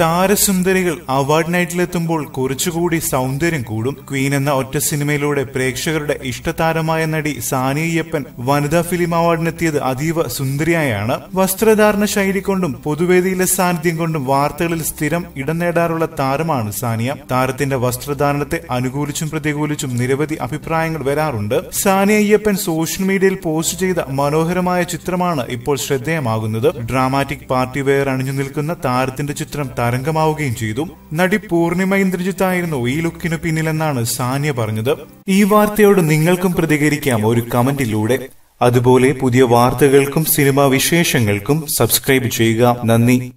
താരസുന്ദരികൾ award നൈറ്റിലെത്തുമ്പോൾ കുറച്ചുകൂടി സൗന്ദര്യം കൂടും. ക്വീൻ എന്ന ഒറ്റ സിനിമയിലൂടെ പ്രേക്ഷകരുടെ ഇഷ്ടതാരമായ നടി സാനിയപ്പൻ വനിതാ ഫിലിം അവാർഡിനെത്തിയത് അതീവ സുന്ദരിയായാണ്. വസ്ത്രധാരണ ശൈലി കൊണ്ടും പൊതുവേദിയിലെ സാന്നിധ്യം കൊണ്ടും വാർത്തകളിൽ സ്ഥിരം ഇടം നേടാറുള്ള താരമാണ് സാനിയ. താരത്തിന്റെ വസ്ത്രധാരണത്തെ അനുകൂലിച്ചും പ്രതികൂലിച്ചും നിരവധി അഭിപ്രായങ്ങൾ വരാറുണ്ട്. സാനിയ അയ്യപ്പൻ സോഷ്യൽ മീഡിയയിൽ പോസ്റ്റ് ചെയ്ത മനോഹരമായ ചിത്രമാണ് ഇപ്പോൾ ശ്രദ്ധേയമാകുന്നത്. ഡ്രാമാറ്റിക് പാർട്ടി വെയർ അണിഞ്ഞു നിൽക്കുന്ന താരത്തിന്റെ ചിത്രം തരംഗമാവുകയും ചെയ്തു. നടി പൂർണിമ ഇന്ദ്രജിത്ത് ആയിരുന്നു ഈ ലുക്കിനു പിന്നിലെന്നാണ് സാനിയ പറഞ്ഞത്. ഈ വാർത്തയോട് നിങ്ങൾക്കും പ്രതികരിക്കാം ഒരു കമന്റിലൂടെ. അതുപോലെ പുതിയ വാർത്തകൾക്കും സിനിമാ വിശേഷങ്ങൾക്കും സബ്സ്ക്രൈബ് ചെയ്യുക. നന്ദി.